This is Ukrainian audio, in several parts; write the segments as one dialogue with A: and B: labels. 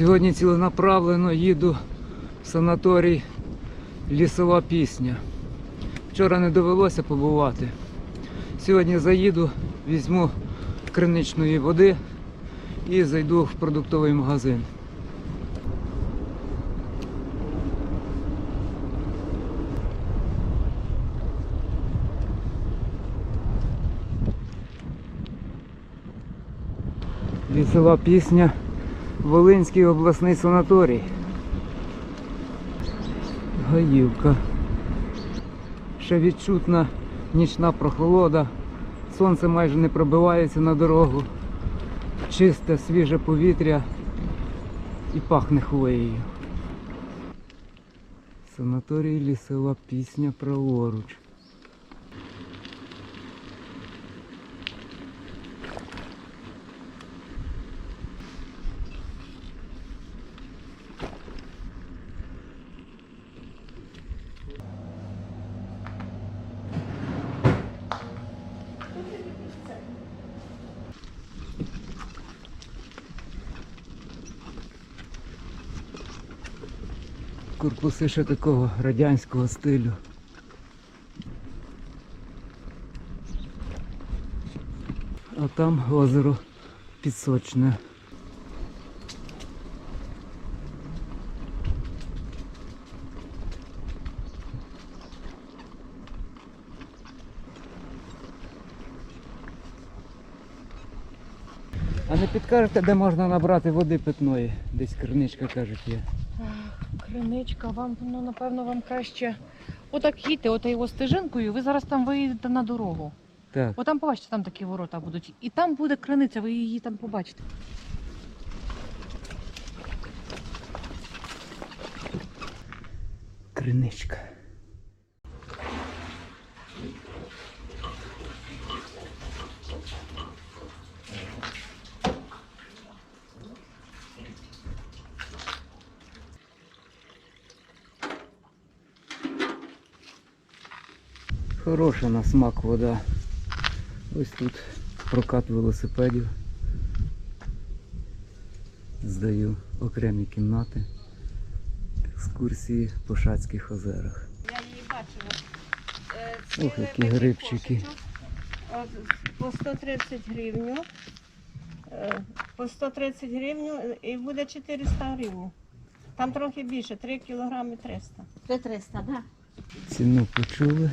A: Сьогодні ціленаправлено їду в санаторій Лісова пісня. Вчора не довелося побувати. Сьогодні заїду, візьму криничної води і зайду в продуктовий магазин. Лісова пісня Волинський обласний санаторій. Гаївка. Ще відчутна нічна прохолода. Сонце майже не пробивається на дорогу. Чисте, свіже повітря і пахне хвоєю. Санаторій лісова пісня праворуч. Корпуси ще такого радянського стилю. А там озеро Підсочне. А не підкажете, де можна набрати води питної? Десь криничка кажуть є.
B: Криничка, вам ну напевно вам краще. Отак їдьте, от його стежинкою, ви зараз там виїдете на дорогу.
A: Так.
B: Отам побачите, там такі ворота будуть. І там буде криниця, ви її там побачите.
A: Криничка. Хороша на смак вода. Ось тут прокат велосипедів. Здаю окремі кімнати. Екскурсії по Шацьких озерах.
B: Я її бачила.
A: Ох, які грибчики.
C: По 130 гривню. Е, По 130 гривню і буде 400 гривень. Там трохи більше, 3 кілограми 300.
D: Це 300, да?
A: Ціну почули.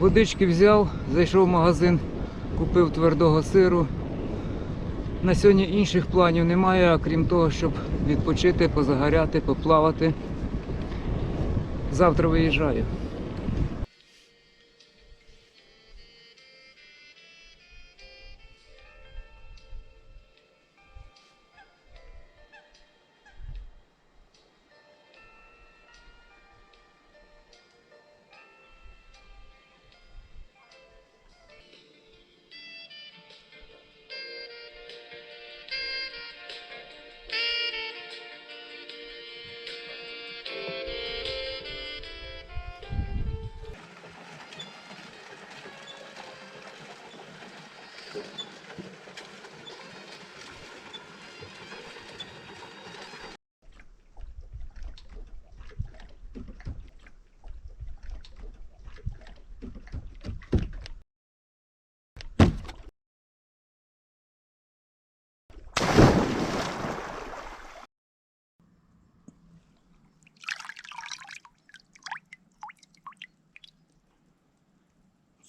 A: Водички взяв, зайшов в магазин, купив твердого сиру. На сьогодні інших планів немає, а крім того, щоб відпочити, позагоряти, поплавати. Завтра виїжджаю.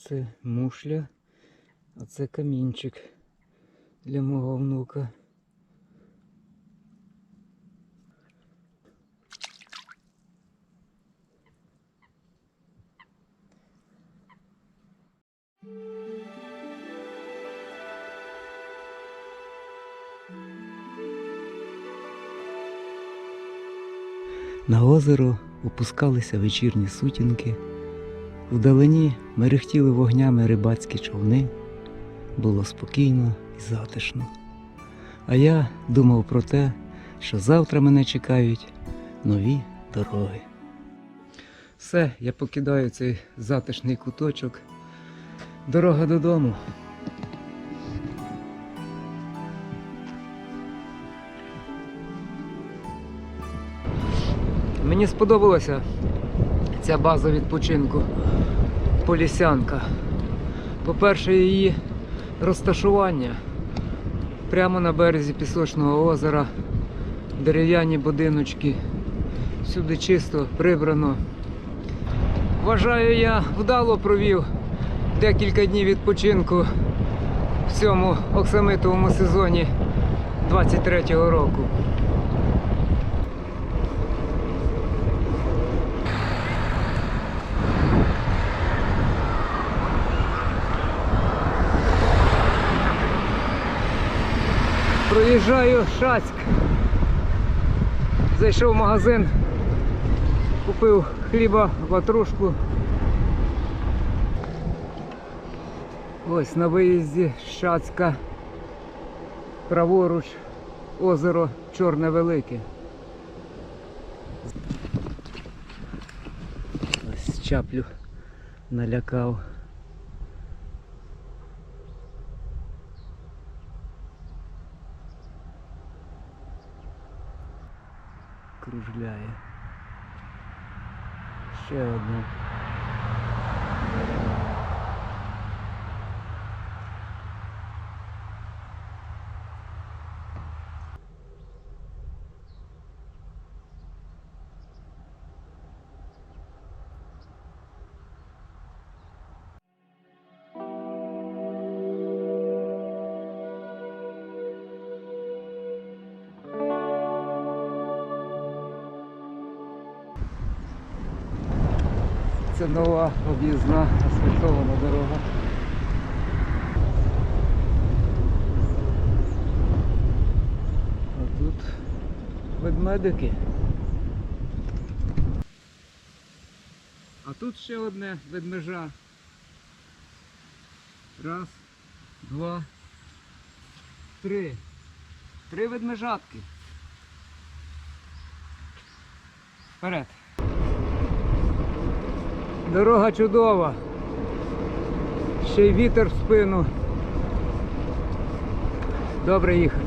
A: Це мушля, а це камінчик для мого внука. На озеро опускалися вечірні сутінки. Вдалині мерехтіли вогнями рибацькі човни. Було спокійно і затишно. А я думав про те, що завтра мене чекають нові дороги. Все, я покидаю цей затишний куточок. Дорога додому. Мені сподобалася ця база відпочинку Полісянка. По-перше, її розташування прямо на березі пісочного озера, дерев'яні будиночки, всюди чисто, прибрано. Вважаю, я вдало провів декілька днів відпочинку в цьому оксамитовому сезоні 23-го року. Проїжджаю Шацьк. Зайшов в магазин, купив хліба, ватрушку. Ось на виїзді Шацька. Праворуч озеро Чорне Велике. Ось чаплю налякав. Кружляє. Ще одна. Нова об'їзна асфальтована дорога. А тут ведмедики. А тут ще одне ведмежа. Раз, два, три. Три ведмежатки. Вперед. Дорога чудова. Ще й вітер в спину. Добре їхати.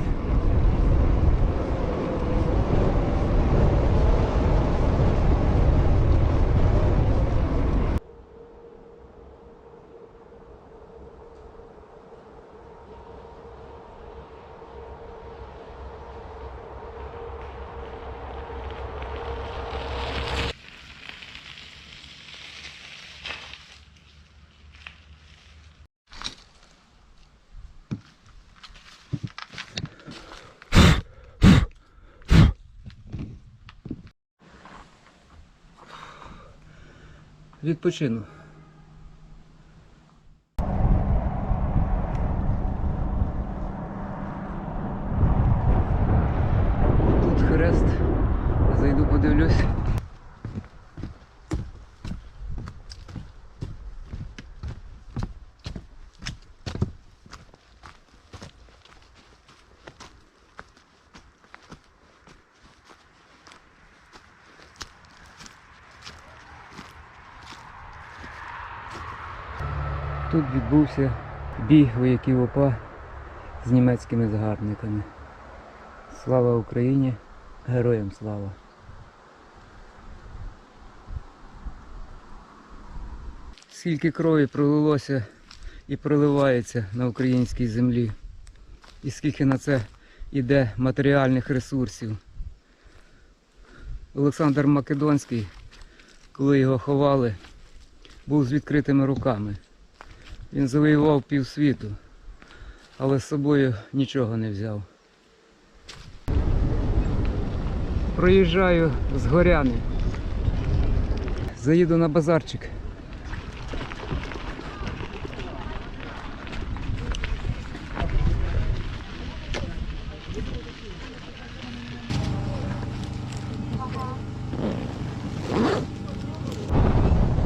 A: Відпочину. Тут хрест. Зайду подивлюсь. Тут відбувся бій вояків ОПА з німецькими загарбниками. Слава Україні! Героям слава! Скільки крові пролилося і проливається на українській землі, і скільки на це йде матеріальних ресурсів. Олександр Македонський, коли його ховали, був з відкритими руками. Він завоював півсвіту, але з собою нічого не взяв. Проїжджаю з горяни. Заїду на базарчик.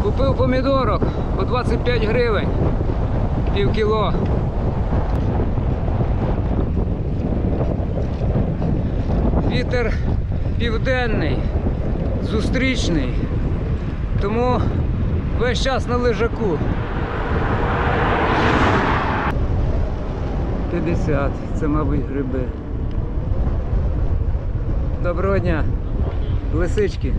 A: Купив помідорок по 25 гривень. Пів кіло. Вітер південний, зустрічний. Тому весь час на лежаку. 50, це, мабуть, гриби. Доброго дня. Лисички.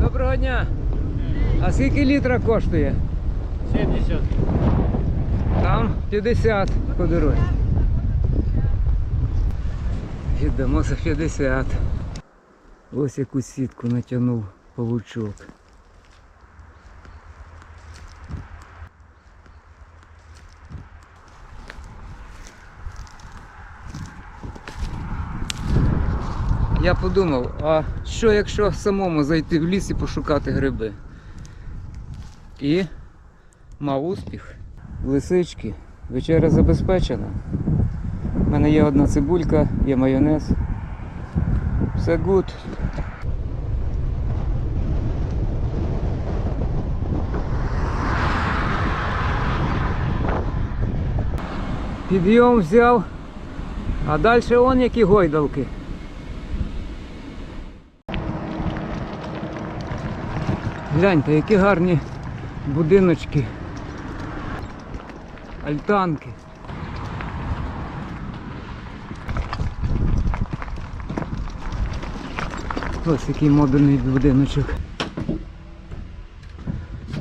A: Доброго дня. А скільки літра коштує?
D: 70.
A: Там 50 по дорозі. Віддамо за 50. Ось яку сітку натягнув павучок. Я подумав, а що якщо самому зайти в ліс і пошукати гриби? І мав успіх. Лисички, вечеря забезпечена. У мене є одна цибулька, є майонез. Все гуд. Підйом взяв, а далі он які гойдалки. Гляньте, які гарні будиночки альтанки. Ось який модульний будиночок.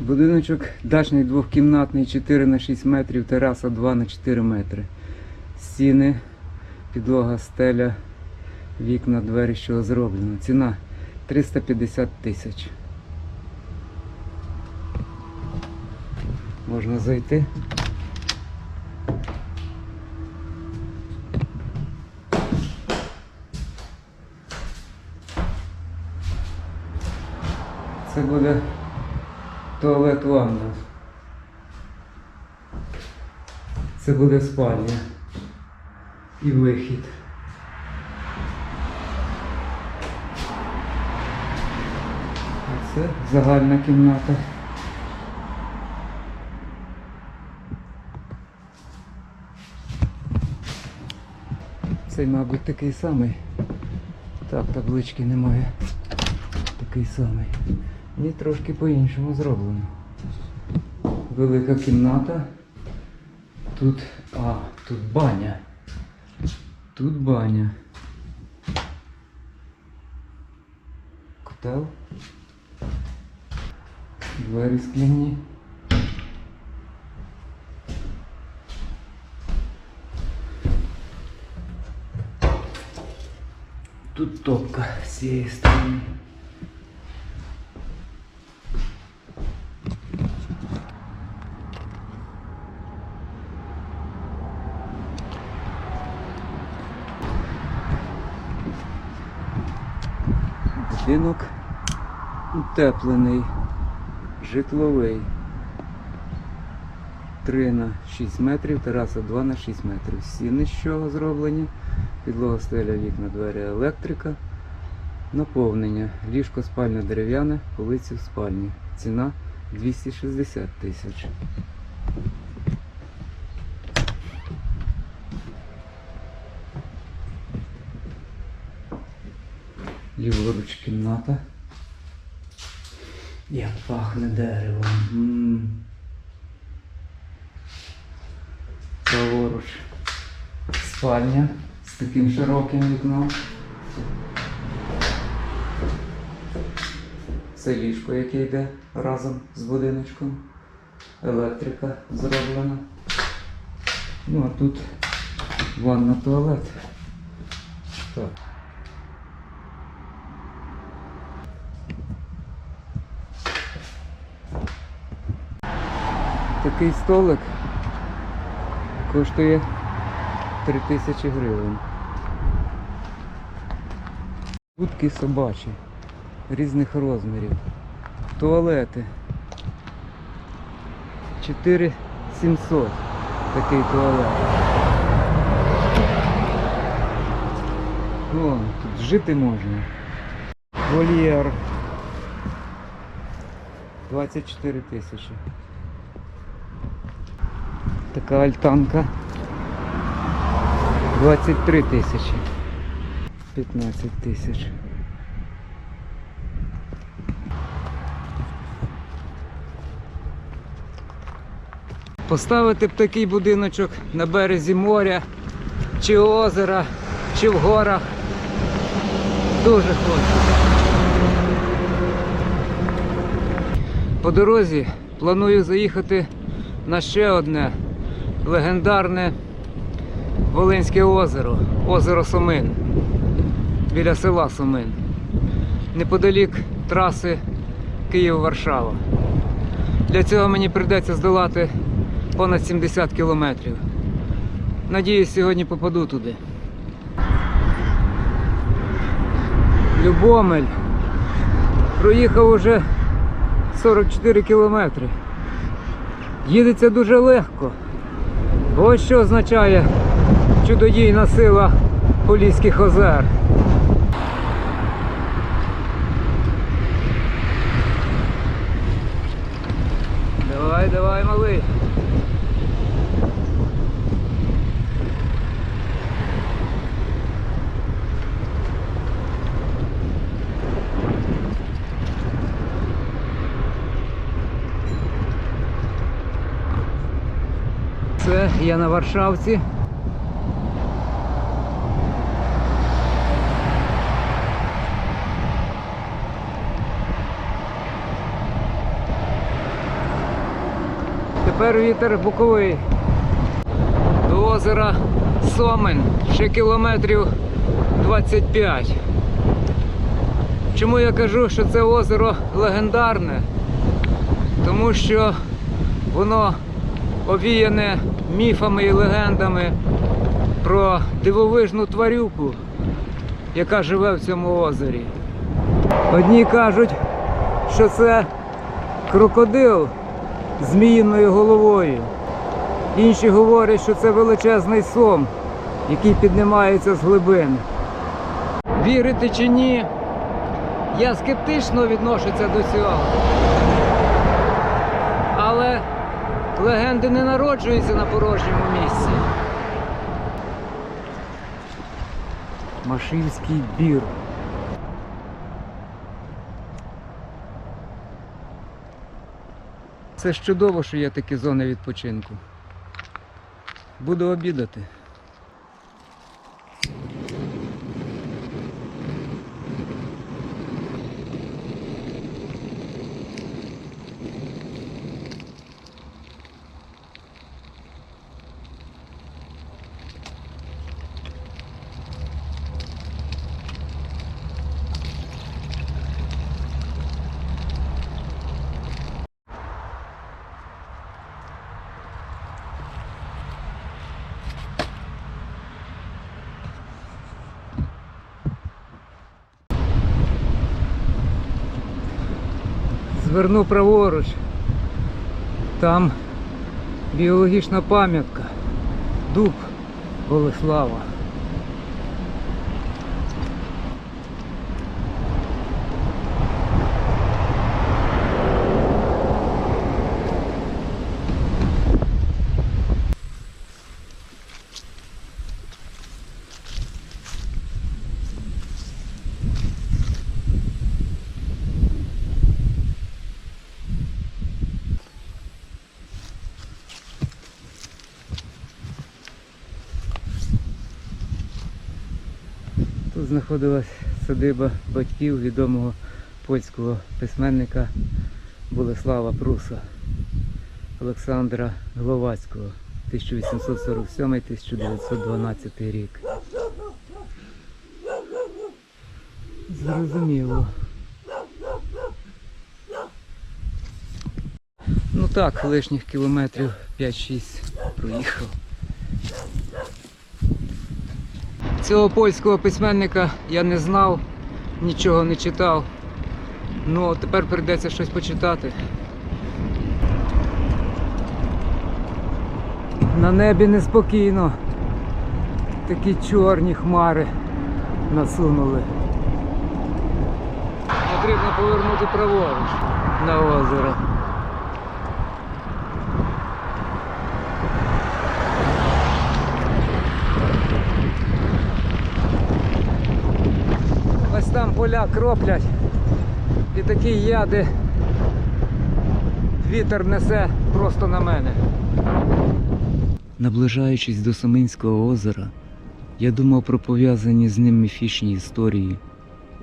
A: Будиночок дачний двохкімнатний 4 на 6 метрів, тераса 2 на 4 метри. Стіни, підлога, стеля, вікна, двері, що зроблено. Ціна 350 тисяч. Можна зайти. Це буде туалет ванна. Це буде спальня і вихід. А це загальна кімната. Цей, мабуть, такий самий. Так, таблички немає. Такий самий. Ні, трошки по-іншому зроблено. Велика кімната. Тут. А, тут баня. Тут баня. Котел. Двері скляні. Тут топка з цієї сторони. Будинок утеплений, житловий. 3 на 6 метрів, тераса 2 на 6 метрів. Стіни з чого зроблені, підлога стеля, вікна, двері, електрика. Наповнення. Ліжко спальне дерев'яне, полиці в спальні. Ціна 260 тисяч. Ліворуч кімната. Як пахне деревом. М. Спальня таким широким вікном. Це ліжко, яке йде разом з будиночком. Електрика зроблена. Ну а тут ванна туалет. Так. Такий столик коштує 3000 гривень. Будки собачі різних розмірів. Туалети. 4700 такий туалет. О, тут жити можна. Вольєр. 24 тисячі. Така альтанка. 23 тисячі. 15 тисяч. Поставити б такий будиночок на березі моря, чи озера, чи в горах. Дуже хочу. По дорозі планую заїхати на ще одне легендарне Волинське озеро, озеро Сомин, біля села Сомин, неподалік траси Київ-Варшава. Для цього мені прийдеться здолати понад 70 кілометрів. Надіюсь, сьогодні попаду туди. Любомель. Проїхав уже 44 кілометри. Їдеться дуже легко. Ось що означає чудодійна сила Поліських озер. Давай, давай, малий. Це я на Варшавці. Тепер вітер боковий. До озера Сомен. Ще кілометрів 25. Чому я кажу, що це озеро легендарне? Тому що воно овіяне міфами і легендами про дивовижну тварюку, яка живе в цьому озері. Одні кажуть, що це крокодил зміїною головою. Інші говорять, що це величезний сом, який піднімається з глибин. Вірити чи ні, я скептично відношуся до цього. Але легенди не народжуються на порожньому місці. Машинський бір. Це чудово, що є такі зони відпочинку. Буду обідати. Зверну праворуч. Там біологічна пам'ятка. Дуб Болеслава. Тут знаходилась садиба батьків відомого польського письменника Болеслава Пруса Олександра Гловацького 1847-1912 рік. Зрозуміло. Ну так, лишніх кілометрів 5-6 проїхав. Цього польського письменника я не знав, нічого не читав. Ну, тепер прийдеться щось почитати. На небі неспокійно. Такі чорні хмари насунули. Потрібно повернути праворуч на озеро. Поля кроплять. І такі яди вітер несе просто на мене. Наближаючись до Саминського озера, я думав про пов'язані з ним міфічні історії,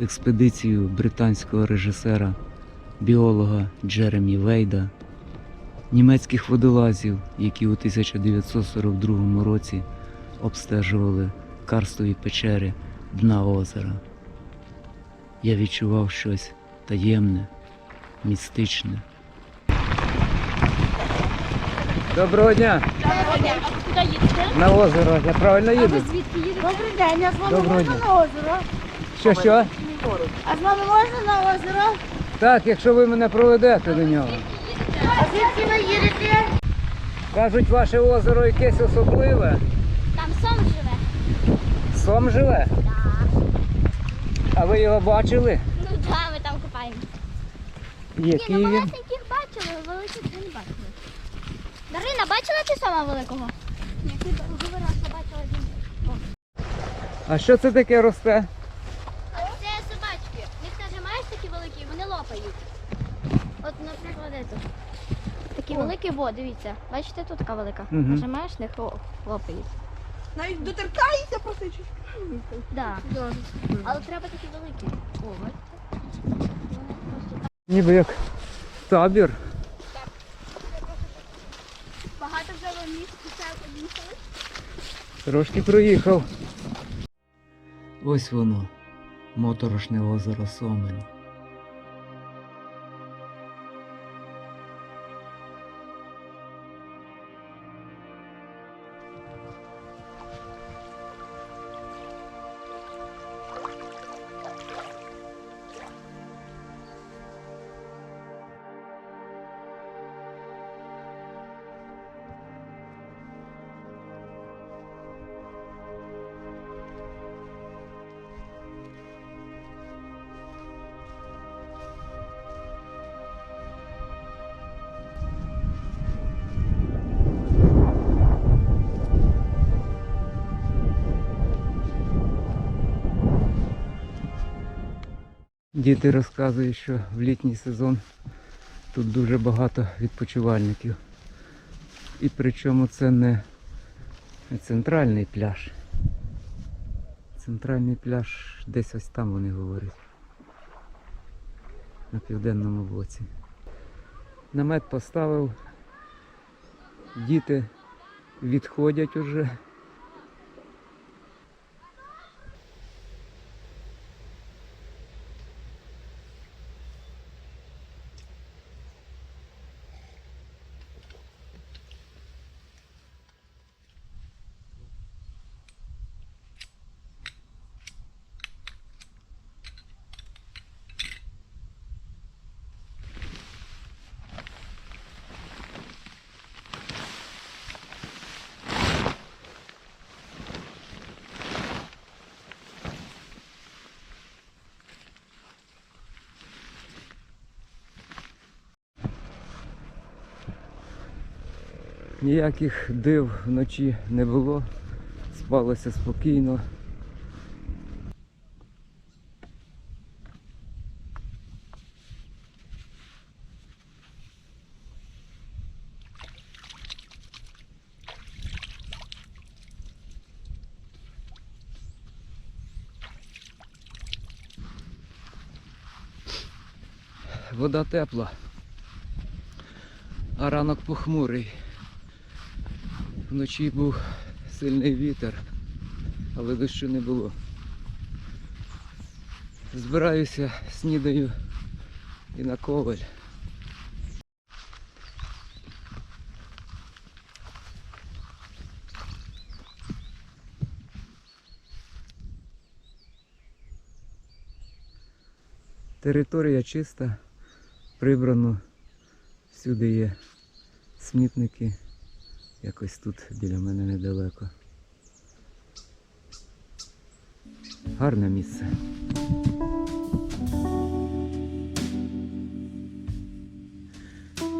A: експедицію британського режисера, біолога Джеремі Вейда, німецьких водолазів, які у 1942 році обстежували карстові печери дна озера. Я відчував щось таємне, містичне. Доброго дня!
D: А куди їдете?
A: На озеро. Я правильно
D: А
A: їду?
D: ви звідки їдете?
E: Добрий день, а з вами
A: Доброго
E: можна
A: дня.
E: на озеро?
A: Що що?
E: А з вами можна на озеро?
A: Так, якщо ви мене проведете до нього.
E: А звідки ви їдете?
A: Кажуть, ваше озеро якесь особливе.
D: Там сом живе.
A: Сом живе. А ви його бачили?
D: Ну да, ми там купаємо.
A: Який
D: Ні, ну
A: він?
D: малесеньких бачили, великих ми не бачили. Дарина, бачила ти сома великого? Ні, ти говорила, що бачила він.
A: А що це таке росте?
D: Це собачки. Їх нажимаєш такі великі, вони лопають. От, наприклад, це. Такі великі, во, дивіться. Бачите, тут така велика.
A: Мгм.
D: Нажимаєш, них ло- лопають.
E: Навіть доторкається просто чи?
D: Да. Але треба такі великі. О, бачите?
A: Ніби як табір.
D: Багато вже місць об'їхали?
A: Трошки проїхав. Ось воно, моторошне озеро Сомен. Діти розказують, що в літній сезон тут дуже багато відпочивальників. І причому це не центральний пляж. Центральний пляж десь ось там вони говорять. На південному боці. Намет поставив. Діти відходять уже. Ніяких див вночі не було. Спалося спокійно. Вода тепла, а ранок похмурий. Вночі був сильний вітер, але дощу не було. Збираюся, снідаю і на коваль. Територія чиста, прибрано, всюди є смітники. Якось тут біля мене недалеко. Гарне місце.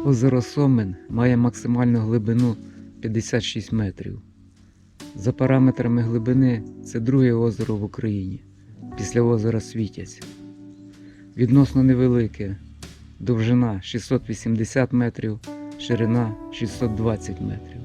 A: Озеро Сомен має максимальну глибину 56 метрів. За параметрами глибини це друге озеро в Україні після озера Світязь. відносно невелике. Довжина 680 метрів, ширина 620 метрів.